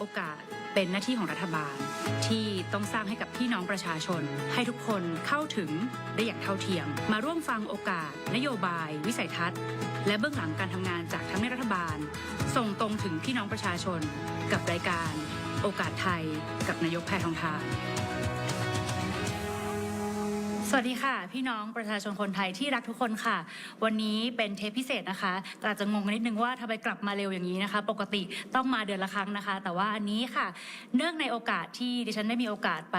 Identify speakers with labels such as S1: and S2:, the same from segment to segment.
S1: โอกาสเป็นหน้าที่ของรัฐบาล ที่ต้องสร้างให้กับพี่น้องประชาชน ให้ทุกคนเข้าถึงได้อย่างเท่าเทียม มาร่วมฟังโอกาส นโยบาย วิสัยทัศน์ และเบื้องหลังการทำงานจากทั้งในรัฐบาล ส่งตรงถึงพี่น้องประชาชน กับรายการ โอกาสไทย กับนายกแพทองทาน สวัสดีค่ะ พี่น้องประชาชนคนไทยที่รักทุกคนค่ะ วันนี้เป็นเทปพิเศษนะคะแต่อาจจะงงนนิดนึงว่าทำไมกลับมาเร็วอย่างนี้นะคะ ปกติต้องมาเดือนละครั้งนะคะ แต่ว่าอันนี้ค่ะ เนื่องในโอกาสที่ดิฉันได้มีโอกาสไป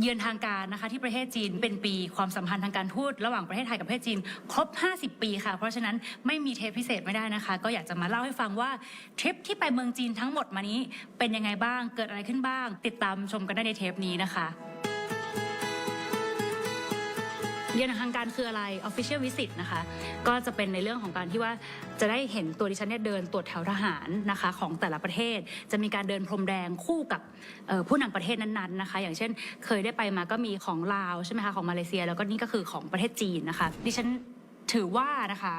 S1: เยือนทางการนะคะ ที่ประเทศจีนเป็นปีความสัมพันธ์ทางการทูตระหว่างประเทศไทยกับประเทศจีนครบ 50 ปีค่ะ เพราะฉะนั้นไม่มีเทปพิเศษไม่ได้นะคะ ก็อยากจะมาเล่าให้ฟังว่าทริปที่ไปเมืองจีนทั้งหมดมานี้เป็นยังไงบ้างเกิดอะไรขึ้นบ้าง ติดตามชมกันได้ในเทปนี้นะคะ เยือนทางการคืออะไร Official Visit นะคะ ก็จะเป็นในเรื่องของการที่ว่าจะได้เห็นตัวดิฉันเนี่ยเดินตรวจแถวทหารนะคะของแต่ละประเทศ จะมีการเดินพรมแดงคู่กับผู้นำประเทศนั้นๆนะคะ อย่างเช่นเคยได้ไปมาก็มีของลาวใช่ไหมคะของมาเลเซีย แล้วก็นี่ก็คือของประเทศจีนนะคะ ดิฉันถือว่านะคะ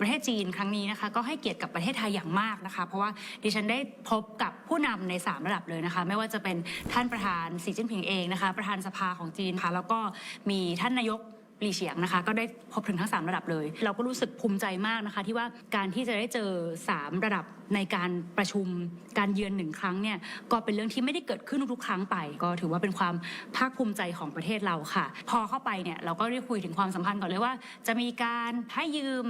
S1: ประเทศจีนครั้งนี้นะคะก็ให้เกียรติกับประเทศไทยอย่างมากนะคะ เพราะว่าดิฉันได้พบกับผู้นำใน 3 ระดับเลยนะคะ ไม่ว่าจะเป็นท่านประธานสีจิ้นผิงเองนะคะ ประธานสภาของจีนค่ะแล้วก็มีท่านนายก ลีเฉียงนะคะก็ได้พบถึงทั้ง 3 ระดับเลย เราก็รู้สึกภูมิใจมากนะคะ ที่ว่าการที่จะได้เจอ 3 ระดับในการประชุมการเยือนหนึ่งครั้งเนี่ยก็เป็นเรื่องที่ไม่ได้เกิดขึ้นทุกๆครั้งไป ก็ถือว่าเป็นความภาคภูมิใจของประเทศเราค่ะ พอเข้าไปเนี่ยเราก็ได้คุยถึงความสัมพันธ์ก่อนเลยว่า จะมีการให้ยืม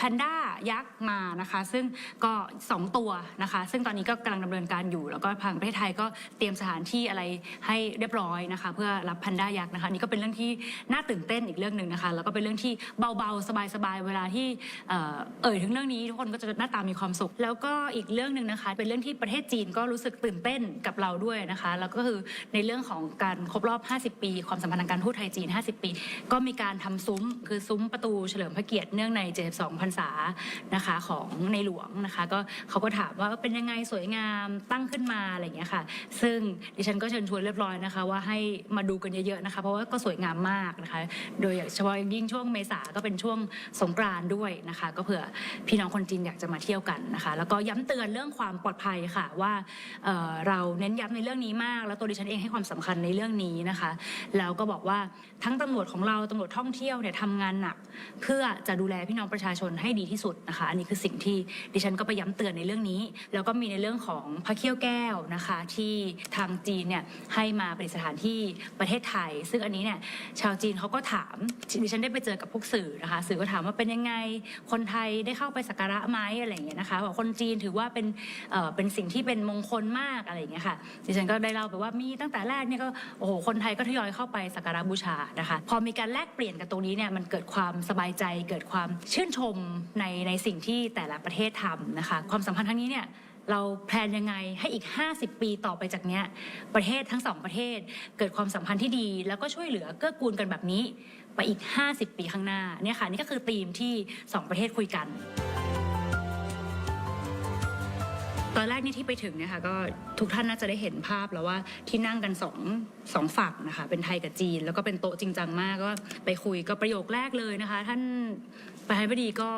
S1: แพนด้ายักษ์มานะคะ ซึ่งก็ 2 ตัวนะคะ ซึ่งตอนนี้ก็กำลังดำเนินการอยู่ แล้วก็ทางประเทศไทยก็เตรียมสถานที่อะไรให้เรียบร้อยนะคะ เพื่อรับแพนด้ายักษ์นะคะนี่ก็เป็นเรื่องที่น่าตื่นเต้นอีกเรื่องหนึ่งนะคะแล้วก็เป็นเรื่องที่เบาๆสบายๆเวลาที่เอ่อเอ่ยถึงเรื่องนี้ทุกคนก็จะหน้าตามีความสุข แล้วก็็อีกเรื่องหนึ่งนะคะ เป็นเรื่องที่ประเทศจีนก็รู้สึกตื่นเต้นกับเราด้วยนะคะ แล้วก็คือในเรื่องของการครบรอบ 50 ปี ความสัมพันธ์ทางการทูตไทยจีน 50 ปี ก็มีการทำซุ้มคือซุ้มประตูเฉลิมพระเกียรติเนื่องใน 72พรรษานะคะของในหลวงนะคะก็เขาก็ถามว่าเป็นยังไงสวยงามตั้งขึ้นมาอะไรอย่างเงี้ยค่ะ ซึ่งดิฉันก็เชิญชวนเรียบร้อยนะคะ ว่าให้มาดูกันเยอะๆนะคะ เพราะว่าก็สวยงามมากนะคะ โดยเฉพาะยิ่งช่วงเมษาก็เป็นช่วงสงกรานต์ด้วยนะคะ ก็เผื่อพี่น้องคนจีนอยากจะมาเที่ยวกันนะคะ แล้วก็ย้ำเตือนเรื่องความปลอดภัยค่ะว่าเเราเน้นย้ำในเรื่องนี้มาก แล้วตัวดิฉันเองให้ความสำคัญในเรื่องนี้นะคะ แล้วก็บอกว่าทั้งตำรวจของเราตำรวจท่องเที่ยวเนี่ยทำงานหนัก เพื่อจะดูแลพี่น้องประชาชนให้ดีที่สุดนะคะ อันนี้คือสิ่งที่ดิฉันก็ไปย้ำเตือนในเรื่องนี้ แล้วก็มีในเรื่องของพระเขี้ยวแก้วนะคะ ที่ทางจีนเนี่ยให้มาเป็นสถานที่ประเทศไทย ซึ่งอันนี้เนี่ยชาวจีนเขาก็ถามดิฉันได้ไปเจอกับพวกสื่อนะคะ สื่อก็ถามว่าเป็นยังไงคนไทยได้เข้าไปสักการะไหมอะไรอย่างเงี้ยนะคะบอกคนจีนถือว่าเป็นเอ่อเป็นสิ่งที่เป็นมงคลมากอะไรอย่างเงี้ยค่ะดิฉันก็ได้เล่าไปว่ามีตั้งแต่แรกเนี่ยก็โอ้โหคนไทยก็ทยอยเข้าไปสักการะบูชานะคะ พอมีการแลกเปลี่ยนกันตรงนี้เนี่ยมันเกิดความสบายใจ เกิดความชื่นชมในในสิ่งที่แต่ละประเทศทำนะคะ ความสัมพันธ์ครั้งนี้เนี่ยเราแพลนยังไงให้อีก 50 ปีต่อไปจากเนี้ยประเทศทั้งสองประเทศ เกิดความสัมพันธ์ที่ดี แล้วก็ช่วยเหลือเกื้อกูลกันแบบนี้ ไปอีก 50 ปีข้างหน้าเนี่ยค่ะนี่ก็คือธีมที่สองประเทศคุยกัน ตอนแรกนี่ที่ไปถึงเนี่ยค่ะก็ทุกท่านน่าจะได้เห็นภาพแล้วว่าที่นั่งกันสองสองฝั่งนะคะเป็นไทยกับจีน แล้วก็เป็นโต๊ะจริงจังมากก็ไปคุยก็ประโยคแรกเลยนะคะ ท่านประธานาธิบดีก็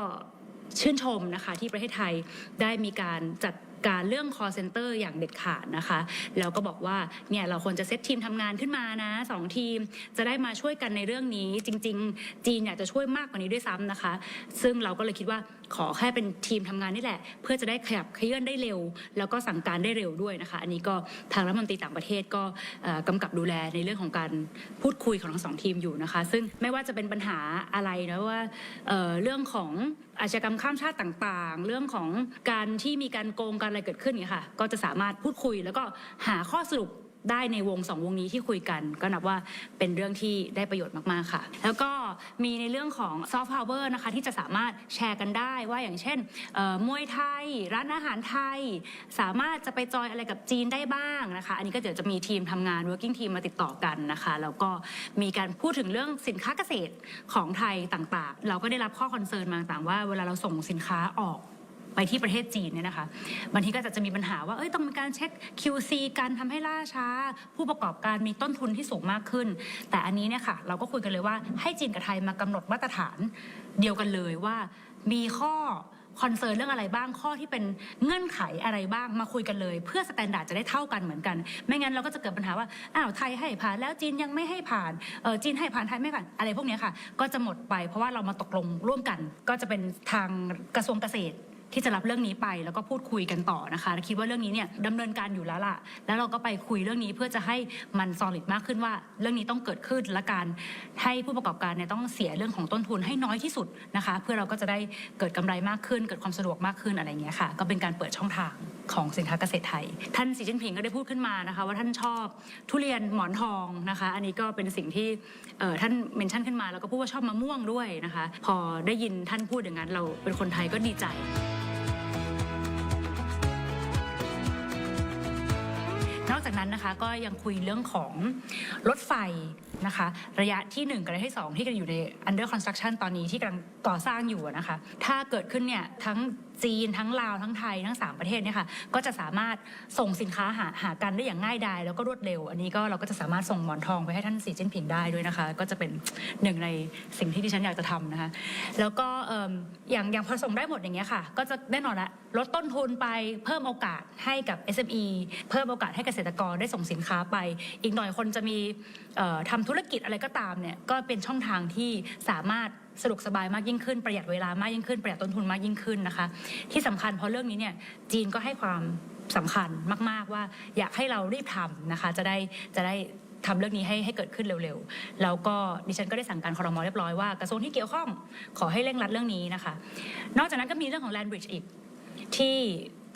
S1: ชื่นชมนะคะที่ประเทศไทยได้มีการจัดการเรื่อง call center อย่างเด็ดขาดนะคะ แล้วก็บอกว่าเนี่ยเราควรจะเซตทีมทำงานขึ้นมานะสองทีมจะได้มาช่วยกันในเรื่องนี้จริง ๆ จีนอยากจะช่วยมากกว่านี้ด้วยซ้ำนะคะ ซึ่งเราก็เลยคิดว่า ขอแค่เป็นทีมทำงานนี่แหละ เพื่อจะได้ขยับเคลื่อนได้เร็ว แล้วก็สั่งการได้เร็วด้วยนะคะ อันนี้ก็ทางรัฐมนตรีต่างประเทศก็เอ่อกำกับดูแลในเรื่องของการพูดคุยของทั้งสองทีมอยู่นะคะ ซึ่งไม่ว่าจะเป็นปัญหาอะไรนะว่าเเรื่องของอาชญากรรมข้ามชาติต่างๆ เรื่องของการที่มีการโกงการอะไรเกิดขึ้นเนี่ยค่ะ ก็จะสามารถพูดคุยแล้วก็หาข้อสรุป ได้ในวงสองวงนี้ที่คุยกัน ก็นับว่าเป็นเรื่องที่ได้ประโยชน์มาก ๆ ค่ะ แล้วก็มีในเรื่องของซอฟต์พาวเวอร์นะคะที่จะสามารถแชร์กันได้ว่าอย่างเช่นมวยไทย ร้านอาหารไทย สามารถจะไปจอยอะไรกับจีนได้บ้างนะคะ อันนี้ก็เดี๋ยวจะมีทีมทำงาน working team มาติดต่อกันนะคะ แล้วก็มีการพูดถึงเรื่องสินค้าเกษตรของไทยต่าง ๆ เราก็ได้รับข้อคอนเซิร์นมาต่างว่าเวลาเราส่งสินค้าออก ไปที่ประเทศจีนเนี่ยนะคะบางทีก็จะจะมีปัญหาว่าเอ้ยต้องมีการเช็ค QC การทำให้ล่าช้า ผู้ประกอบการมีต้นทุนที่สูงมากขึ้น แต่อันนี้เนี่ยค่ะเราก็คุยกันเลยว่าให้จีนกับไทยมากำหนดมาตรฐานเดียวกันเลยว่ามีข้อคอนเซิร์นเรื่องอะไรบ้างข้อที่เป็นเงื่อนไขอะไรบ้างมาคุยกันเลย เพื่อสแตนดาร์ดจะได้เท่ากันเหมือนกัน ไม่งั้นเราก็จะเกิดปัญหาว่าอ้าวไทยให้ผ่านแล้วจีนยังไม่ให้ผ่านเออจีนให้ผ่านไทยไม่ผ่านอะไรพวกนี้ค่ะ ก็จะหมดไปเพราะว่าเรามาตกลงร่วมกัน ก็จะเป็นทางกระทรวงเกษตร ที่จะรับเรื่องนี้ไปแล้วก็พูดคุยกันต่อนะคะคิดว่าเรื่องนี้เนี่ยดำเนินการอยู่แล้วล่ะ แล้วเราก็ไปคุยเรื่องนี้เพื่อจะให้มัน solid มากขึ้นว่า เรื่องนี้ต้องเกิดขึ้นและการให้ผู้ประกอบการเนี่ยต้องเสียเรื่องของต้นทุนให้น้อยที่สุดนะคะ เพื่อเราก็จะได้เกิดกำไรมากขึ้น เกิดความสะดวกมากขึ้นอะไรอย่างเงี้ยค่ะ ก็เป็นการเปิดช่องทางของสินค้าเกษตรไทย ท่านสีจิ้นผิงก็ได้พูดขึ้นมานะคะ ว่าท่านชอบทุเรียนหมอนทองนะคะ อันนี้ก็เป็นสิ่งที่เอ่อท่านเมนชั่นขึ้นมาแล้วก็พูดว่าชอบมะม่วงด้วยนะคะ พอได้ยินท่านพูดอย่างนั้นเราเป็นคนไทยก็ดีใจ นอกจากนั้นนะคะก็ยังคุยเรื่องของรถไฟ นะคะ ระยะที่ 1 กับระยะที่ 2 ที่กำลังอยู่ใน under construction ตอนนี้ที่กำลังก่อสร้างอยู่นะคะ ถ้าเกิดขึ้นเนี่ยทั้งจีนทั้งลาวทั้งไทยทั้ง 3 ประเทศเนี่ยค่ะก็จะสามารถส่งสินค้าหาหากันได้อย่างง่ายดายแล้วก็รวดเร็ว อันนี้ก็เราก็จะสามารถส่งหมอนทองไปให้ท่านสีจิ้นผิงได้ด้วยนะคะ ก็จะเป็นหนึ่งในสิ่งที่ดิฉันอยากจะทำนะคะ แล้วก็ออย่างอย่างพอส่งได้หมดอย่างเงี้ยค่ะ ก็จะแน่นอนละลดต้นทุนไปเพิ่มโอกาสให้กับ SME เพิ่มโอกาสให้เกษตรกรได้ส่งสินค้าไป อีกหน่อยคนจะมีทำธุรกิจอะไรก็ตามเนี่ยก็เป็นช่องทางที่สามารถสะดวกสบายมากยิ่งขึ้นประหยัดเวลามากยิ่งขึ้นประหยัดต้นทุนมากยิ่งขึ้นนะคะ ที่สำคัญเพราะเรื่องนี้เนี่ยจีนก็ให้ความสำคัญมาก ๆ ว่าอยากให้เรารีบทำนะคะจะได้จะได้ทำเรื่องนี้ให้ให้เกิดขึ้นเร็วๆ แล้วก็ดิฉันก็ได้สั่งการคอรมอเรียบร้อยว่ากระทรวงที่เกี่ยวข้องขอให้เร่งรัดเรื่องนี้นะคะ นอกจากนั้นก็มีเรื่องของ land bridge อีกที่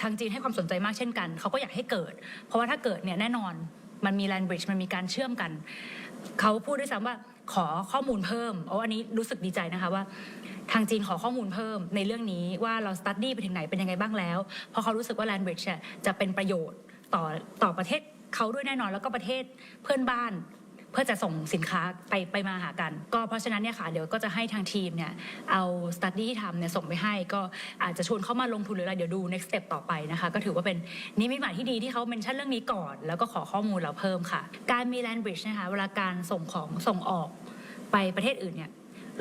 S1: ทางจีนให้ความสนใจมากเช่นกัน เขาก็อยากให้เกิด เพราะว่าถ้าเกิดเนี่ยแน่นอน มันมี land bridge มันมีการเชื่อมกัน เขาพูดด้วยซ้ำว่าขอข้อมูลเพิ่มโอ้อันนี้รู้สึกดีใจนะคะว่า ทางจีนขอข้อมูลเพิ่มในเรื่องนี้ว่าเราสตัดดี้ไปถึงไหนเป็นยังไงบ้างแล้ว เพราะเขารู้สึกว่า land bridge จะเป็นประโยชน์ต่อต่อประเทศเขาด้วยแน่นอนแล้วก็ประเทศเพื่อนบ้าน เพื่อจะส่งสินค้าไปไปมาหากัน ก็เพราะฉะนั้นเนี่ยค่ะเดี๋ยวก็จะให้ทางทีมเนี่ยเอาสตัดดี้ที่ทำเนี่ยส่งไปให้ ก็อาจจะชวนเข้ามาลงทุนหรืออะไรเดี๋ยวดู next step ต่อไปนะคะก็ถือว่าเป็นนิมิตหมายที่ดีที่เขาเมนชั่นเรื่องนี้ก่อน แล้วก็ขอข้อมูลเราเพิ่มค่ะ การมี land bridge นะคะเวลาการส่งของส่งออกไปประเทศอื่นเนี่ย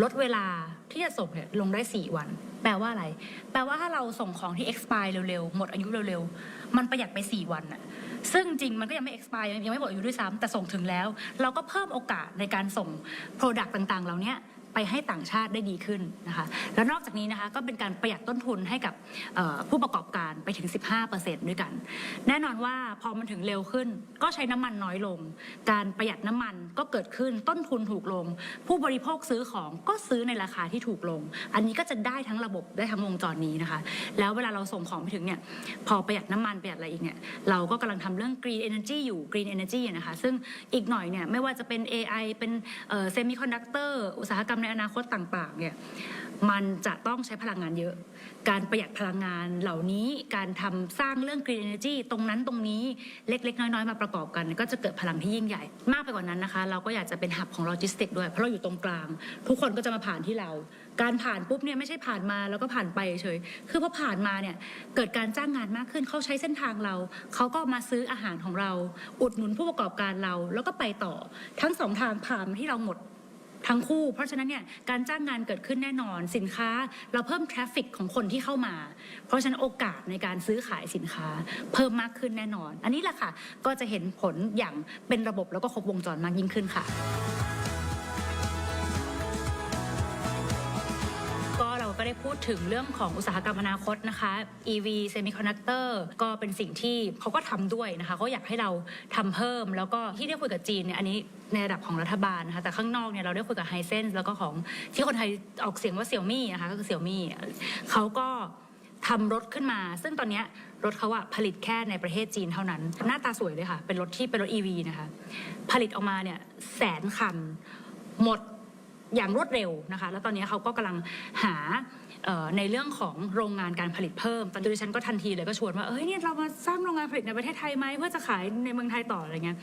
S1: ลดเวลาที่จะส่งเนี่ยลงได้ 4 วัน แปลว่าอะไร แปลว่าถ้าเราส่งของที่ expire เร็วๆ หมดอายุเร็วๆ มันประหยัดไป 4 วันอะซึ่งจริงมันก็ยังไม่ expire ยังไม่หมดอายุด้วยซ้ำแต่ส่งถึงแล้ว เราก็เพิ่มโอกาสในการส่ง product ต่างๆ เหล่านี้ ไปให้ต่างชาติได้ดีขึ้นนะคะแล้วนอกจากนี้นะคะก็เป็นการประหยัดต้นทุนให้กับผู้ประกอบการไปถึง 15%ด้วยกัน แน่นอนว่าพอมันถึงเร็วขึ้น ก็ใช้น้ำมันน้อยลง การประหยัดน้ำมันก็เกิดขึ้นต้นทุนถูกลง ผู้บริโภคซื้อของก็ซื้อในราคาที่ถูกลง อันนี้ก็จะได้ทั้งระบบได้ทั้งวงจรนี้นะคะ แล้วเวลาเราส่งของไปถึงเนี่ยพอประหยัดน้ำมันประหยัดอะไรอีกเนี่ยเราก็กำลังทำเรื่อง green energy อยู่ green energy นะคะซึ่งอีกหน่อยเนี่ยไม่ว่าจะเป็น AI เป็นเซมิคอนดักเตอร์อุตสาหกรรมในอนาคตต่างๆเนี่ยมันจะต้องใช้พลังงานเยอะ การประหยัดพลังงานเหล่านี้ การทำสร้างเรื่อง green energy ตรงนั้นตรงนี้เล็ก ๆ น้อย ๆ มาประกอบกัน ก็จะเกิดพลังที่ยิ่งใหญ่ มากไปกว่านั้นนะคะ เราก็อยากจะเป็นหับของโลจิสติกด้วย เพราะเราอยู่ตรงกลาง ทุกคนก็จะมาผ่านที่เรา การผ่านปุ๊บเนี่ยไม่ใช่ผ่านมาแล้วก็ผ่านไปเฉย คือพอผ่านมาเนี่ยเกิดการจ้างงานมากขึ้น เขาใช้เส้นทางเรา เขาก็มาซื้ออาหารของเรา อุดหนุนผู้ประกอบการเรา แล้วก็ไปต่อ ทั้งสองทางผ่านที่เราหมด ทั้งคู่ เพราะฉะนั้นเนี่ยการจ้างงานเกิดขึ้นแน่นอนสินค้า เราเพิ่มทราฟฟิกของคนที่เข้ามา เพราะฉะนั้นโอกาสในการซื้อขายสินค้า เพิ่มมากขึ้นแน่นอน อันนี้แหละค่ะก็จะเห็นผลอย่างเป็นระบบแล้วก็ครบวงจรมากยิ่งขึ้นค่ะ ก็ได้พูดถึงเรื่องของอุตสาหกรรมอนาคตนะคะ EV Semiconductor ก็เป็นสิ่งที่เขาก็ทำด้วยนะคะเขาอยากให้เราทำเพิ่ม แล้วก็ที่ได้คุยกับจีนเนี่ยอันนี้ในระดับของรัฐบาลนะคะแต่ข้างนอกเนี่ยเราได้คุยกับไฮเซนแล้วก็ของที่คนไทยออกเสียงว่าเสี่ยวมี่นะคะก็คือเสี่ยวมี่เขาก็ทำรถขึ้นมา ซึ่งตอนนี้รถเขาอะผลิตแค่ในประเทศจีนเท่านั้น หน้าตาสวยเลยค่ะ เป็นรถที่เป็นรถ EV นะคะ ผลิตออกมาเนี่ยแสนคัน หมด อย่างรวดเร็วนะคะ แล้วตอนนี้เขาก็กำลังหาในเรื่องของโรงงานการผลิตเพิ่ม ตอนนี้ดิฉันก็ทันทีเลยก็ชวนว่า เอ้ยเนี่ยเรามาสร้างโรงงานผลิตในประเทศไทยไหมเพื่อจะขายในเมืองไทยต่ออะไรเงี้ย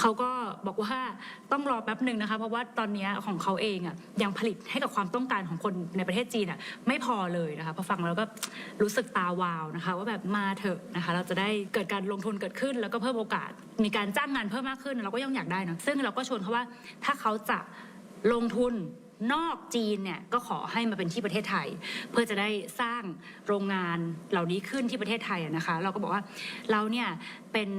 S1: เขาก็บอกว่าต้องรอแป๊บหนึ่งนะคะ เพราะว่าตอนนี้ของเขาเองอะยังผลิตให้กับความต้องการของคนในประเทศจีนอะไม่พอเลยนะคะพอฟังแล้วก็รู้สึกตาวาวนะคะ ว่าแบบมาเถอะนะคะ เราจะได้เกิดการลงทุนเกิดขึ้น แล้วก็เพิ่มโอกาสมีการจ้างงานเพิ่มมากขึ้น เราก็ยังอยากได้นะซึ่งเราก็ชวนเขาว่าถ้าเขาจะ ลงทุนนอกจีนเนี่ยก็ขอให้มาเป็นที่ประเทศไทย เพื่อจะได้สร้างโรงงานเหล่านี้ขึ้นที่ประเทศไทยนะคะ เราก็บอกว่าเราเนี่ย เป็น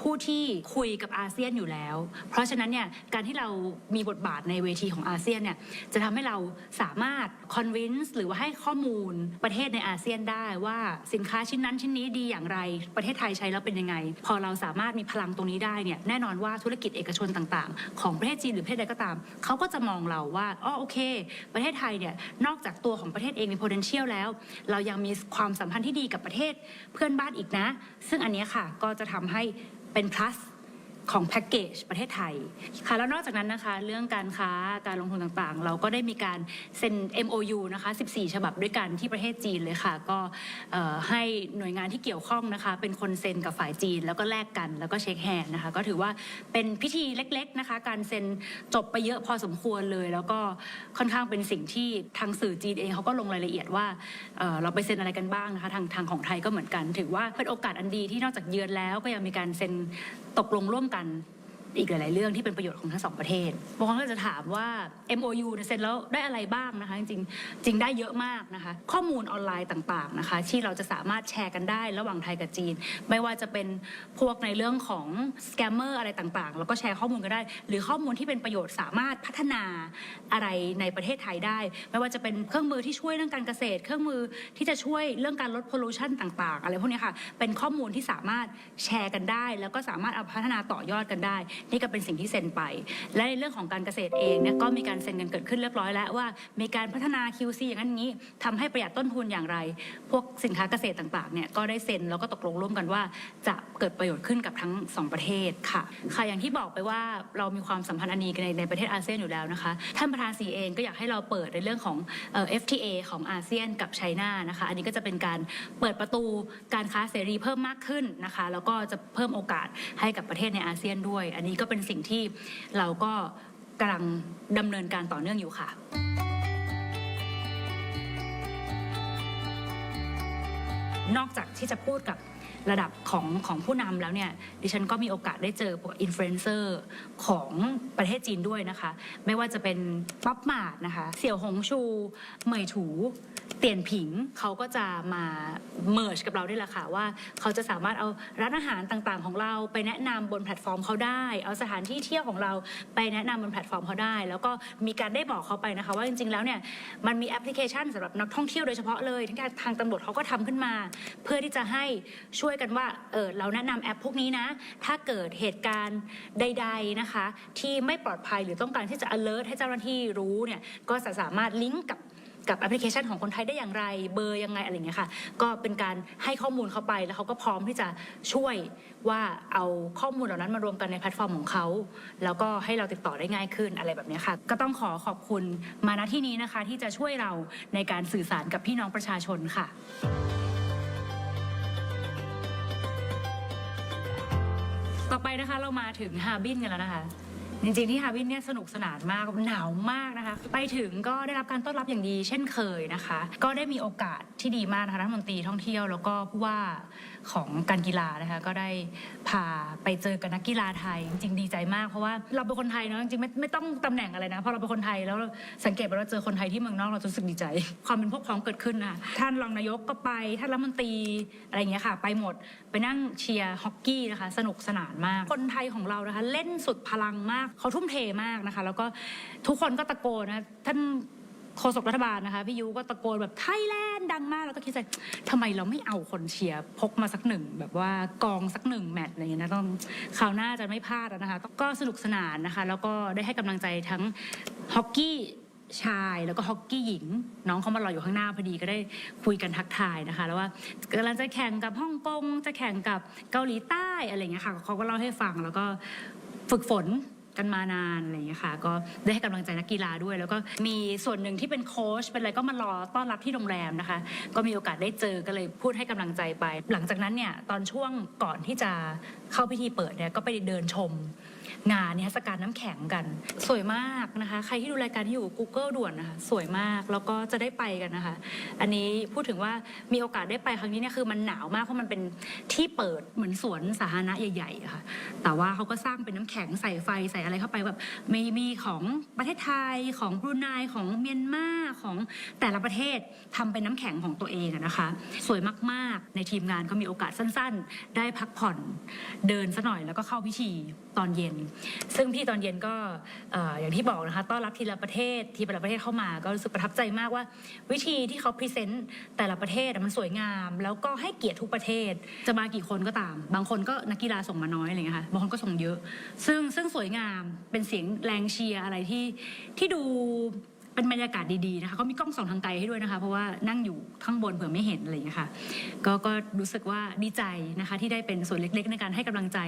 S1: ผู้ที่คุยกับอาเซียนอยู่แล้ว เพราะฉะนั้นเนี่ยการที่เรามีบทบาทในเวทีของอาเซียนเนี่ยจะทำให้เราสามารถ convince หรือว่าให้ข้อมูลประเทศในอาเซียนได้ว่าสินค้าชิ้นนั้นชิ้นนี้ดีอย่างไร ประเทศไทยใช้แล้วเป็นยังไง พอเราสามารถมีพลังตรงนี้ได้เนี่ยแน่นอนว่าธุรกิจเอกชนต่างๆ ของประเทศจีนหรือประเทศใดก็ตามเขาก็จะมองเราว่าอ๋อโอเค ประเทศไทยเนี่ยนอกจากตัวของประเทศเองมี potential แล้ว เรายังมีความสัมพันธ์ที่ดีกับประเทศเพื่อนบ้านอีกนะ ซึ่งอันนี้ค่ะก็จะทำให้เป็น plus ของแพ็กเกจประเทศไทยค่ะแล้วนอกจากนั้นนะคะ เรื่องการค้าการลงทุนต่างๆ เราก็ได้มีการเซ็น MOU นะคะ 14 ฉบับด้วยกันที่ประเทศจีนเลยค่ะ ก็ให้หน่วยงานที่เกี่ยวข้องนะคะ เป็นคนเซ็นกับฝ่ายจีน แล้วก็แลกกันแล้วก็เช็คแฮนด์นะคะ ก็ถือว่าเป็นพิธีเล็กๆนะคะ การเซ็นจบไปเยอะพอสมควรเลย แล้วก็ค่อนข้างเป็นสิ่งที่ทางสื่อจีนเองเขาก็ลงรายละเอียดว่าเเราไปเซ็นอะไรกันบ้างนะคะ ทางทางของไทยก็เหมือนกัน ถือว่าเป็นโอกาสอันดีที่นอกจากเยือนแล้วก็ยังมีการเซ็นตกลงร่วมกันกัน อีกหลาย ๆ เรื่องที่เป็นประโยชน์ของทั้งสองประเทศบางคนก็จะถามว่า MOU เนี่ยเซ็นแล้วได้อะไรบ้างนะคะ จริงๆจริงได้เยอะมากนะคะ ข้อมูลออนไลน์ต่าง ๆ นะคะ ที่เราจะสามารถแชร์กันได้ระหว่างไทยกับจีน ไม่ว่าจะเป็นพวกในเรื่องของสแกมเมอร์อะไรต่าง ๆ แล้วก็แชร์ข้อมูลกันได้ หรือข้อมูลที่เป็นประโยชน์สามารถพัฒนาอะไรในประเทศไทยได้ ไม่ว่าจะเป็นเครื่องมือที่ช่วยเรื่องการเกษตร เครื่องมือที่จะช่วยเรื่องการลดพลูชันต่าง ๆ อะไรพวกนี้ค่ะ เป็นข้อมูลที่สามารถแชร์กันได้ แล้วก็สามารถเอาพัฒนาต่อยอดกันได้นี่ก็เป็นสิ่งที่เซ็นไป และในเรื่องของการเกษตรเองเนี่ยก็มีการเซ็นกันเกิดขึ้นเรียบร้อยแล้วว่า มีการพัฒนา QC อย่างนั้นอย่างนี้ทำให้ประหยัดต้นทุนอย่างไร พวกสินค้าเกษตรต่างๆเนี่ยก็ได้เซ็นแล้วก็ตกลงร่วมกันว่า จะเกิดประโยชน์ขึ้นกับทั้งสองประเทศค่ะค่ะอย่างที่บอกไปว่าเรามีความสัมพันธ์อันดีกันในในประเทศอาเซียนอยู่แล้วนะคะท่านประธานสีเองก็อยากให้เราเปิดในเรื่องของ FTA ของอาเซียนกับไชน่านะคะ อันนี้ก็จะเป็นการเปิดประตูการค้าเสรีเพิ่มมากขึ้นนะคะ แล้วก็จะเพิ่มโอกาสให้กับประเทศในอาเซียนด้วยอันนี้นี้ก็เป็นสิ่งที่เราก็กำลังดำเนินการต่อเนื่องอยู่ค่ะนอกจากที่จะพูดกับระดับของของผู้นำแล้วเนี่ยดิฉันก็มีโอกาสได้เจอพวกอินฟลูเอนเซอร์ของประเทศจีนด้วยนะคะ ไม่ว่าจะเป็นป๊อปมาดนะคะ เสี่ยวหงชู เหมยถู เตียนผิงเขาก็จะมาเมิร์ชกับเราได้ละค่ะว่า เขาจะสามารถเอาร้านอาหารต่างๆ ของเราไปแนะนำบนแพลตฟอร์มเขาได้ เอาสถานที่เที่ยวของเราไปแนะนำบนแพลตฟอร์มเขาได้ แล้วก็มีการได้บอกเขาไปนะคะ ว่าจริงๆแล้วเนี่ยมันมีแอปพลิเคชันสำหรับนักท่องเที่ยวโดยเฉพาะเลยที่ทางตำรวจเขาก็ทำขึ้นมา เพื่อที่จะให้ช่วยกันว่าเออเราแนะนำแอปพวกนี้นะ ถ้าเกิดเหตุการณ์ใด ๆนะคะ ที่ไม่ปลอดภัยหรือต้องการที่จะ alert ให้เจ้าหน้าที่รู้เนี่ยก็จะสามารถลิงก์กับ กับแอปพลิเคชันของคนไทยได้อย่างไร เบอร์ยังไงอะไรเงี้ยค่ะ ก็เป็นการให้ข้อมูลเขาไปแล้วเขาก็พร้อมที่จะช่วยว่าเอาข้อมูลเหล่านั้นมารวมกันในแพลตฟอร์มของเขา แล้วก็ให้เราติดต่อได้ง่ายขึ้นอะไรแบบนี้ค่ะ ก็ต้องขอขอบคุณมาณที่นี้นะคะ ที่จะช่วยเราในการสื่อสารกับพี่น้องประชาชนค่ะต่อไปนะคะเรามาถึงฮาบินกันแล้วนะคะ จริงๆที่ฮาร์บินเนี่ยสนุกสนานมากหนาวมากนะคะ ไปถึงก็ได้รับการต้อนรับอย่างดี เช่นเคยนะคะ ก็ได้มีโอกาสที่ดีมากนะคะรัฐมนตรีท่องเที่ยว แล้วก็ผู้ว่าของการกีฬานะคะ ก็ได้พาไปเจอกับนักกีฬาไทย จริงๆดีใจมากเพราะว่าเราเป็นคนไทยเนาะจริงๆไม่ไม่ต้องตำแหน่งอะไรนะพอเราเป็นคนไทยแล้วสังเกตว่าเราเจอคนไทยที่เมืองนอกเราจะรู้สึกดีใจ ความเป็นพวกพ้องเกิดขึ้นนะท่านรองนายกก็ไปท่านรัฐมนตรีอะไรอย่างเงี้ยค่ะ ไปหมดไปนั่งเชียร์ฮอกกี้นะคะ สนุกสนานมากคนไทยของเรานะคะเล่นสุดพลังมากเขาทุ่มเทมากนะคะ แล้วก็ทุกคนก็ตะโกนนะท่านโฆษกรัฐบาลนะคะพี่ยูก็ตะโกนแบบไทยแลนด์ดังมากแล้วก็คิดใจทำไมเราไม่เอาคนเชียร์พกมาสักหนึ่ง แบบว่ากองสักหนึ่งแมตช์อะไรอย่างเงี้ยนะต้องคราวหน้าจะไม่พลาดนะคะก็สนุกสนานนะคะ แล้วก็ได้ให้กำลังใจทั้งฮอกกี้ชายแล้วก็ฮอกกี้หญิง น้องเขามารออยู่ข้างหน้าพอดีก็ได้คุยกันทักทายนะคะ แล้วว่ากำลังจะแข่งกับฮ่องกงจะแข่งกับเกาหลีใต้อะไรเงี้ยค่ะเขาก็เล่าให้ฟังแล้วก็ฝึกฝน กันมานานอะไรอย่างนี้ยค่ะ ก็ได้ให้กำลังใจนักกีฬาด้วย แล้วก็มีส่วนหนึ่งที่เป็นโค้ชเป็นอะไรก็มารอต้อนรับที่โรงแรมนะคะ ก็มีโอกาสได้เจอก็เลยพูดให้กำลังใจไป หลังจากนั้นเนี่ยตอนช่วงก่อนที่จะเข้าพิธีเปิดเนี่ยก็ไปเดินชม งานนิทรรศการน้ำแข็งกัน สวยมากนะคะ ใครที่ดูรายการที่อยู่ Google ด่วนนะคะสวยมากแล้วก็จะได้ไปกันนะคะ อันนี้พูดถึงว่ามีโอกาสได้ไปครั้งนี้เนี่ยคือมันหนาวมากเพราะมันเป็นที่เปิดเหมือนสวนสาธารณะใหญ่ๆค่ะแต่ว่าเขาก็สร้างเป็นน้ำแข็งใส่ไฟใส่อะไรเข้าไปแบบมีมีของประเทศไทยของบรูไนของเมียนมาของแต่ละประเทศทำเป็นน้ำแข็งของตัวเองนะคะ สวยมากๆ ในทีมงานก็มีโอกาสสั้น ๆ ได้พักผ่อนเดินซะหน่อยแล้วก็เข้าพิธีตอนเย็นซึ่งพี่ตอนเย็นก็เอ่ออย่างที่บอกนะคะต้อนรับทีละประเทศทีละประเทศเข้ามา ก็รู้สึกประทับใจมากว่า วิธีที่เขาพรีเซนต์แต่ละประเทศอะมันสวยงาม แล้วก็ให้เกียรติทุกประเทศจะมากี่คนก็ตาม บางคนก็นักกีฬาส่งมาน้อยอะไรเงี้ยค่ะบางคนก็ส่งเยอะ ซึ่งซึ่งสวยงามเป็นเสียงแรงเชียร์อะไรที่ที่ดู เป็นบรรยากาศดีๆนะคะเขามีกล้องส่องทางไกลให้ด้วยนะคะ เพราะว่านั่งอยู่ข้างบนเผื่อไม่เห็นอะไรอย่างเงี้ยค่ะก็ก็รู้สึกว่าดีใจนะคะ ที่ได้เป็นส่วนเล็กๆ ในการให้กำลังใจ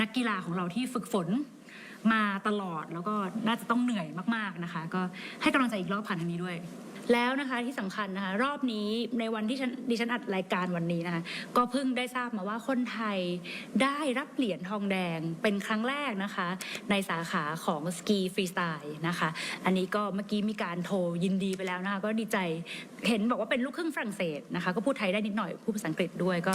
S1: นักกีฬาของเราที่ฝึกฝนมาตลอดแล้วก็น่าจะต้องเหนื่อยมากๆนะคะ ก็ให้กำลังใจอีกรอบผ่านทางนี้ด้วย แล้วนะคะที่สำคัญนะคะรอบนี้ในวันที่ดิฉันอัดรายการวันนี้นะคะก็เพิ่งได้ทราบมาว่าคนไทยได้รับเหรียญทองแดงเป็นครั้งแรกนะคะ ในสาขาของสกีฟรีสไตล์นะคะอันนี้ก็เมื่อกี้มีการโทรยินดีไปแล้วนะคะก็ดีใจเห็นบอกว่าเป็นลูกครึ่งฝรั่งเศสนะคะก็พูดไทยได้นิดหน่อยพูดภาษาอังกฤษด้วยก็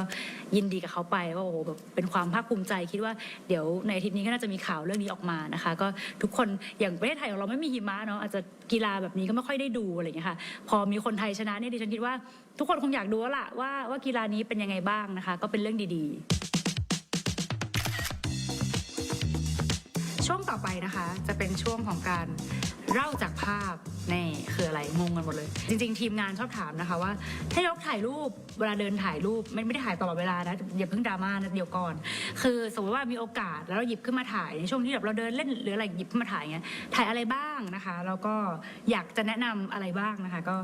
S1: ยินดีกับเขาไปว่าโอ้โหแบบเป็นความภาคภูมิใจคิดว่าเดี๋ยวในอาทิตย์นี้ก็น่าจะมีข่าวเรื่องนี้ออกมานะคะ ก็ทุกคนอย่างประเทศไทยของเราไม่มีหิมะเนาะอาจจะ กีฬาแบบนี้ก็ไม่ค่อยได้ดูอะไรอย่างนี้ค่ะ พอมีคนไทยชนะเนี่ยดิฉันคิดว่าทุกคนคงอยากดูแล้วล่ะว่าว่ากีฬานี้เป็นยังไงบ้างนะคะ ก็เป็นเรื่องดีๆ ช่วงต่อไปนะคะ จะเป็นช่วงของการ เล่าจากภาพนี่คืออะไรงงกันหมดเลย จริง ๆ ทีมงานชอบถามนะคะว่าถ้ายกถ่ายรูปเวลาเดินถ่ายรูปไม่ไม่ได้ถ่ายตลอดเวลานะอย่าเพิ่งดราม่านะเดี๋ยวก่อน คือสมมติว่ามีโอกาสแล้วเราหยิบขึ้นมาถ่ายในช่วงที่แบบเราเดินเล่นหรืออะไรหยิบขึ้นมาถ่ายเงี้ยถ่ายอะไรบ้างนะคะแล้วก็อยากจะแนะนำอะไรบ้างนะคะ ก็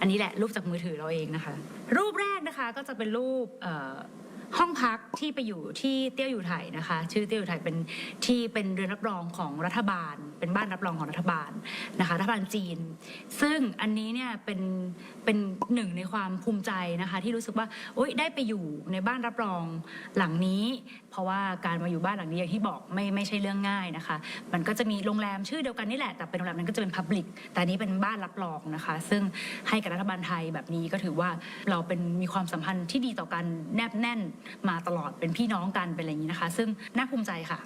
S1: อันนี้แหละรูปจากมือถือเราเองนะคะ รูปแรกนะคะก็จะเป็นรูปเอ่อ ห้องพักที่ไปอยู่ที่เตี้ยวอยู่ไทยนะคะ ชื่อเตี้ยวอยู่ไทยเป็นที่เป็นเรือนรับรองของรัฐบาล เป็นบ้านรับรองของรัฐบาลนะคะรัฐบาลจีน ซึ่งอันนี้เนี่ยเป็นเป็นหนึ่งในความภูมิใจนะคะ ที่รู้สึกว่าโอ๊ยได้ไปอยู่ในบ้านรับรองหลังนี้ เพราะว่าการมาอยู่บ้านหลังนี้อย่างที่บอกไม่ไม่ใช่เรื่องง่ายนะคะ มันก็จะมีโรงแรมชื่อเดียวกันนี่แหละแต่เป็นโรงแรมนั้นก็จะเป็นพับลิกแต่นนี้เป็นบ้านรับรองนะคะ ซึ่งให้กับรัฐบาลไทยแบบนี้ก็ถือว่าเราเป็นมีความสัมพันธ์ที่ดีต่อกันแนบแน่นมาตลอดเป็นพี่น้องกันเป็นอะไรอย่างนี้นะคะ ซึ่งน่าภูมิใจค่ะ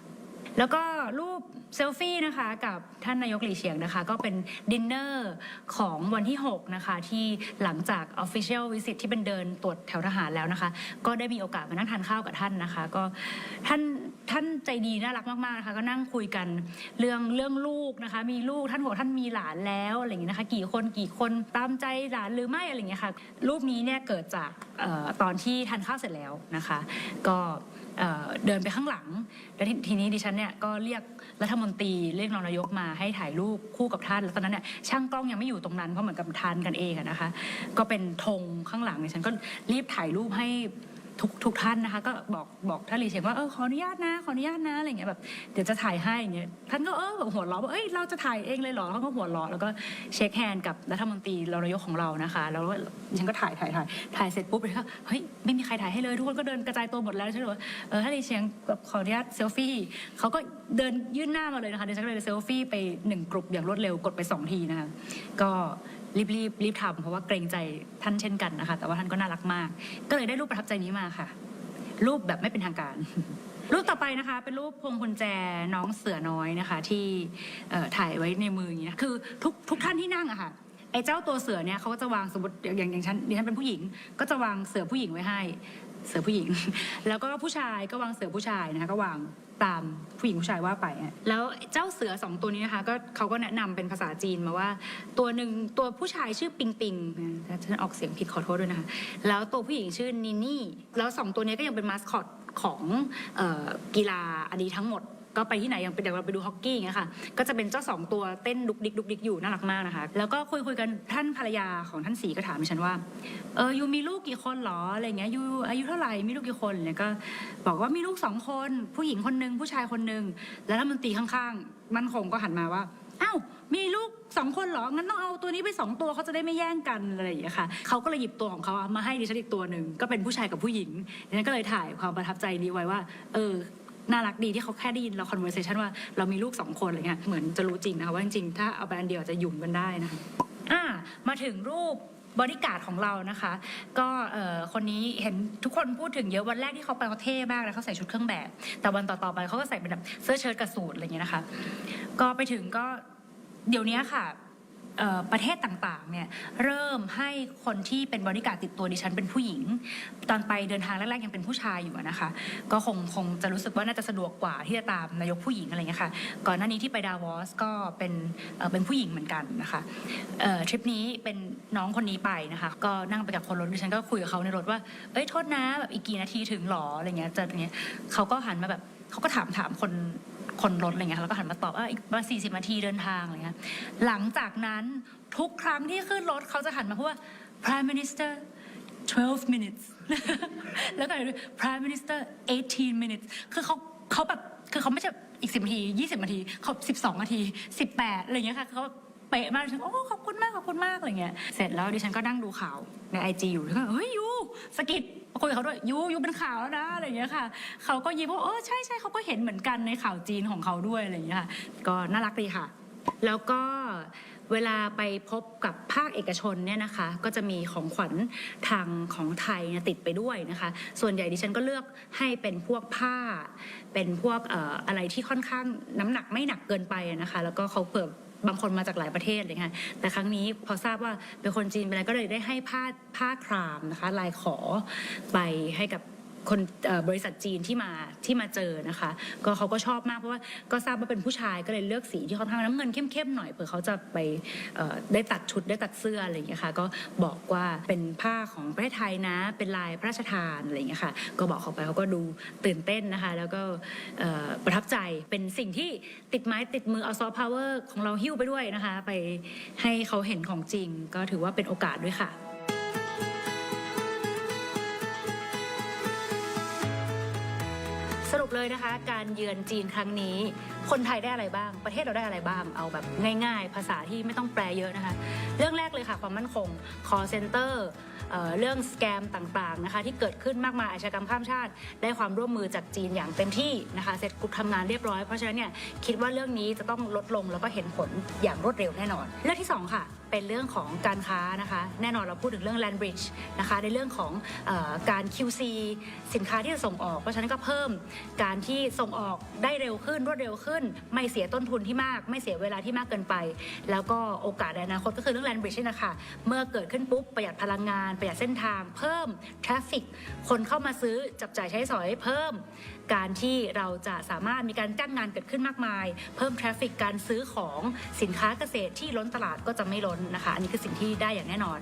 S1: แล้วก็รูปเซลฟี่นะคะกับท่านนายกหลีเฉียงนะคะ ก็เป็นดินเนอร์ของวันที่ 6 นะคะ ที่หลังจาก Official Visit ที่เป็นเดินตรวจแถวทหารแล้วนะคะ ก็ได้มีโอกาสมานั่งทานข้าวกับท่านนะคะ ก็ท่าน ท่านใจดีน่ารักมากๆนะคะก็นั่งคุยกันเรื่องเรื่องลูกนะคะ มีลูกท่านบอกท่านมีหลานแล้วอะไรอย่างนี้นะคะกี่คนกี่คนตามใจหลานหรือไม่อะไรอย่างเงี้ยค่ะรูปนี้เนี่ยเกิดจากออตอนที่ทานข้าวเสร็จแล้วนะคะ ก็เอ่อเดินไปข้างหลัง แล้วททีนี้ดิฉันเนี่ยก็เรียกรัฐมนตรีเรียกรองนายกมาให้ถ่ายรูปคู่กับท่าน แล้วตอนนั้นเนี่ยช่างกล้องยังไม่อยู่ตรงนั้นเพราะเหมือนกับทานกันเองนะคะ ก็เป็นธงข้างหลังดิฉันก็รีบถ่ายรูปให้ ทุกทุกท่านนะคะ ก็บอกบอกท่านลีเฉียงว่าเออขออนุญาตนะขออนุญาตนะอะไรเงี้ยแบบเดี๋ยวจะถ่ายให้อย่างเงี้ยท่านก็เออแบบหัวเราะว่าเอ้ยเราจะถ่ายเองเลยเหรอเขาก็หัวเราะแล้วก็เช็คแฮนด์กับรัฐมนตรีรองนายกของเรานะคะ แล้วก็ฉันก็ถ่ายถ่ายถ่ายถ่ายเสร็จปุ๊บเลยค่ะเฮ้ยไม่มีใครถ่ายให้เลยทุกคนก็เดินกระจายตัวหมดแล้วใช่ไหมว่าเออท่านลีเฉียงแบบขออนุญาตเซลฟี่เขาก็เดินยื่นหน้ามาเลยนะคะดิฉันก็เลยเซลฟี่ไปหนึ่งกลุ่มอย่างรวดเร็วกดไปสองทีนะคะก็ รีบรีบรีบทำเพราะว่าเกรงใจท่านเช่นกันนะคะ แต่ว่าท่านก็น่ารักมาก ก็เลยได้รูปประทับใจนี้มาค่ะ รูปแบบไม่เป็นทางการ รูปต่อไปนะคะ เป็นรูปพวงกุญแจน้องเสือน้อยนะคะ ที่ถ่ายไว้ในมืออย่างนี้นะคือทุกทุกท่านที่นั่งอะค่ะไอ้เจ้าตัวเสือเนี่ยเขาก็จะวางสมมติอย่างอย่างฉันดิฉันเป็นผู้หญิง ก็จะวางเสือผู้หญิงไว้ให้ เสือผู้หญิง แล้วก็ผู้ชายก็วางเสือผู้ชายนะคะก็วางตามผู้หญิงผู้ชายว่าไปอะแล้วเจ้าเสือสองตัวนี้นะคะก็เขาก็แนะนำเป็นภาษาจีนมาว่า ตัวหนึ่งตัวผู้ชายชื่อปิงปิงนะถ้าฉันออกเสียงผิดขอโทษด้วยนะคะแล้วตัวผู้หญิงชื่อนินี่แล้วสองตัวนี้ก็ยังเป็นมาสคอตของเออกีฬาอันนี้ทั้งหมด ก็ไปที่ไหนอย่างเป็นเดี๋ยวเราไปดูฮอกกี้อย่างเงี้ยค่ะ ก็จะเป็นเจ้าสองตัวเต้นดุกดิกดุกดิกอยู่น่ารักมากนะคะ แล้วก็คุยคุยกันท่านภรรยาของท่านสีก็ถามฉันว่า เออยูมีลูกกี่คนเหรออะไรเงี้ยยูอายุเท่าไหร่มีลูกกี่คนเนี่ยก็บอกว่ามีลูกสองคน ผู้หญิงคนหนึ่งผู้ชายคนหนึ่งแล้วรัฐมนตรีข้างๆ มันคงก็หันมาว่าอ้าวมีลูกสองคนเหรอ งั้นต้องเอาตัวนี้ไปสองตัวเขาจะได้ไม่แย่งกันอะไรอย่างเงี้ยค่ะเขาก็เลยหยิบตัวของเขามาให้ดิฉันอีกตัวหนึ่งก็เป็นผู้ชายกับผู้หญิงดิฉันก็เลยถ่ายความประทับใจนี้ไว้ว่า เออ น่ารักดีที่เขาแค่ได้ยินเรา conversation ว่าเรามีลูกสองคนอะไรเงี้ยเหมือนจะรู้จริงนะคะว่าจริงๆถ้าเอาไปอันเดียวจะหยุ่มกันได้นะคะอ่ามาถึงรูปบริการดของเรานะคะ ก็คนนี้เห็นทุกคนพูดถึงเยอะวันแรกที่เขาไปเขาเท่มากนะเขาใส่ชุดเครื่องแบบ แต่วันต่อๆไปเขาก็ใส่เป็นแบบเสื้อเชิ้ตกับสูทอะไรเงี้ยนะคะ ก็ไปถึงก็เดี๋ยวนี้ค่ะ ประเทศต่างๆเนี่ยเริ่มให้คนที่เป็นบริการติดตัวดิฉันเป็นผู้หญิง ตอนไปเดินทางแรกๆยังเป็นผู้ชายอยู่นะคะ ก็คงคงจะรู้สึกว่าน่าจะสะดวกกว่าที่จะตามนายกผู้หญิงอะไรเงี้ยค่ะก่อนหน้านี้ที่ไปดาวอสก็เป็นเป็นผู้หญิงเหมือนกันนะคะทริปนี้เป็นน้องคนนี้ไปนะคะก็นั่งไปกับคนรถดิฉันก็คุยกับเขาในรถว่าเอ้ยโทษนะแบบอีกกี่นาทีถึงหรออะไรเงี้ยจะอย่างเงี้ยเขาก็หันมาแบบ เขาก็ถามถามคนคนรถอะไรเงี้ยแล้วก็หันมาตอบว่าอีกประมาณสี่สิบนาทีเดินทางอะไรเงี้ยหลังจากนั้นทุกครั้งที่ขึ้นรถเขาจะหันมาพูดว่า Prime Minister 12 minutes แล้วก็ Prime Minister 18 minutes คือเขาเขาแบบคือเขาไม่ใช่อีกสิบนาทียี่สิบนาทีเขาสิบสองนาทีสิบแปดอะไรเงี้ยค่ะเขา ป๊ะมากฉันก็โอ้ขอบคุณมากขอบคุณมากอะไรเงี้ยเสร็จแล้วดิฉันก็นั่งดูข่าวในไอจีอยู่แล้วก็เฮ้ยยูสกิดคุยกับเขาด้วยยูยูเป็นข่าวแล้วนะอะไรเงี้ยค่ะเขาก็ยิ้มว่าเออใช่ใช่เขาก็เห็นเหมือนกันในข่าวจีนของเขาด้วยอะไรเงี้ยค่ะก็น่ารักดีค่ะ แล้วก็เวลาไปพบกับภาคเอกชนเนี่ยนะคะ ก็จะมีของขวัญทางของไทยติดไปด้วยนะคะ ส่วนใหญ่ดิฉันก็เลือกให้เป็นพวกผ้า เป็นพวกอะไรที่ค่อนข้างน้ำหนักไม่หนักเกินไปนะคะ แล้วก็เขาเปิด บางคนมาจากหลายประเทศเลยค่ะแต่ครั้งนี้พอทราบว่าเป็นคนจีนไปแล้วก็เลยได้ให้ผ้าผ้าครามนะคะลายขอไปให้กับ คนบริษัทจีนที่มาที่มาเจอนะคะ ก็เขาก็ชอบมากเพราะว่าก็ทราบว่าเป็นผู้ชายก็เลยเลือกสีที่ค่อนข้างน้ำเงินเข้มๆหน่อยเผื่อเขาจะไปได้ตัดชุดได้ตัดเสื้ออะไรอย่างเงี้ยค่ะก็บอกว่าเป็นผ้าของประเทศไทยนะเป็นลายพระราชทานอะไรอย่างเงี้ยค่ะก็บอกเขาไปเขาก็ดูตื่นเต้นนะคะ แล้วก็ประทับใจเป็นสิ่งที่ติดไม้ติดมือเอาซอฟต์พาวเวอร์ของเราหิ้วไปด้วยนะคะ ไปให้เขาเห็นของจริงก็ถือว่าเป็นโอกาสด้วยค่ะ สรุปเลยนะคะ การเยือนจีนครั้งนี้ คนไทยได้อะไรบ้าง ประเทศเราได้อะไรบ้าง เอาแบบง่าย ๆ ภาษาที่ไม่ต้องแปลเยอะนะคะ เรื่องแรกเลยค่ะ ความมั่นคง call center เอ่อเรื่องสแกมต่างๆนะคะที่เกิดขึ้นมากมายอาชญากรรมข้ามชาติ ได้ความร่วมมือจากจีนอย่างเต็มที่นะคะเสร็จกรุ๊ปทำงานเรียบร้อยเพราะฉะนั้นเนี่ยคิดว่าเรื่องนี้จะต้องลดลงแล้วก็เห็นผลอย่างรวดเร็วแน่นอน เรื่องที่สองค่ะ เป็นเรื่องของการค้านะคะ แน่นอนเราพูดถึงเรื่อง land bridge นะคะในเรื่องของออการ QC สินค้าที่จะส่งออก เพราะฉะนั้นก็เพิ่มการที่ส่งออกได้เร็วขึ้นรวดเร็วขึ้น ไม่เสียต้นทุนที่มาก ไม่เสียเวลาที่มากเกินไป แล้วก็โอกาสในอนาคตก็คือเรื่อง land bridge นี่นะคะเมื่อเกิดขึ้นปุ๊บประหยัดพลังงาน ประหยัดเส้นทาง เพิ่ม traffic คนเข้ามาซื้อจับจ่ายใช้สอยเพิ่ม การที่เราจะสามารถมีการจ้างงานเกิดขึ้นมากมาย เพิ่มทราฟฟิกการซื้อของสินค้าเกษตรที่ล้นตลาดก็จะไม่ล้นนะคะ อันนี้คือสิ่งที่ได้อย่างแน่นอน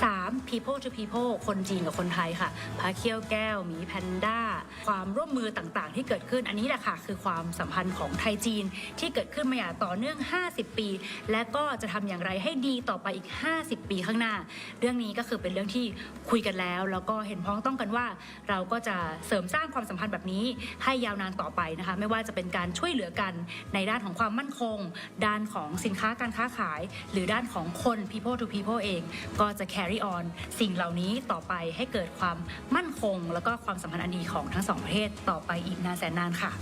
S1: 3. people to people คนจีนกับคนไทยค่ะพาเคียวแก้วหมีแพนด้า ความร่วมมือต่างๆ ที่เกิดขึ้น อันนี้แหละค่ะ คือความสัมพันธ์ของไทยจีนที่เกิดขึ้นมาอย่างต่อเนื่อง 50 ปี และก็จะทำอย่างไรให้ดีต่อไปอีก 50 ปีข้างหน้า เรื่องนี้ก็คือเป็นเรื่องที่คุยกันแล้ว แล้วก็เห็นพ้องต้องกันว่า เราก็จะเสริมสร้างความสัมพันธ์แบบนี้ ให้ยาวนานต่อไปนะคะ ไม่ว่าจะเป็นการช่วยเหลือกันในด้านของความมั่นคง ด้านของสินค้าการค้าขาย หรือด้านของคคน people to people เอง ก็จะ carry on สิ่งเหล่านี้ต่อไปให้เกิดความมั่นคง แล้วก็ความสัมพันธ์อันดีของทั้งสองประเทศต่อไปอีกนานแสนนานค่ะ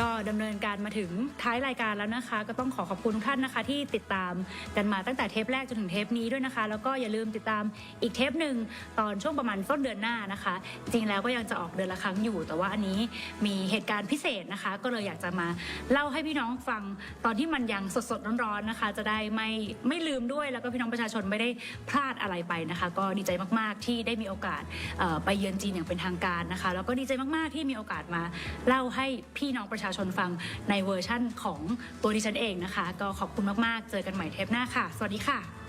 S1: ก็ดำเนินการมาถึงท้ายรายการแล้วนะคะ ก็ต้องขอขอบคุณทุกท่านนะคะ ที่ติดตามกันมาตั้งแต่เทปแรกจนถึงเทปนี้ด้วยนะคะ แล้วก็อย่าลืมติดตามอีกเทปหนึ่งตอนช่วงประมาณต้นเดือนหน้านะคะ จริงแล้วก็ยังจะออกเดือนละครั้งอยู่ แต่ว่าอันนี้มีเหตุการณ์พิเศษนะคะ ก็เลยอยากจะมาเล่าให้พี่น้องฟังตอนที่มันยังสดๆร้อนๆนะคะ จะได้ไม่ไม่ลืมด้วยแล้วก็พี่น้องประชาชนไม่ได้พลาดอะไรไปนะคะ ก็ดีใจมากๆที่ได้มีโอกาสไปเยือนจีนอย่างเป็นทางการนะคะ แล้วก็ดีใจมากๆที่มีโอกาสมาเล่าให้พี่น้องประประชาชนฟังในเวอร์ชั่นของตัวดิฉันเองนะคะ ก็ขอบคุณมากๆ เจอกันใหม่เทปหน้าค่ะ สวัสดีค่ะ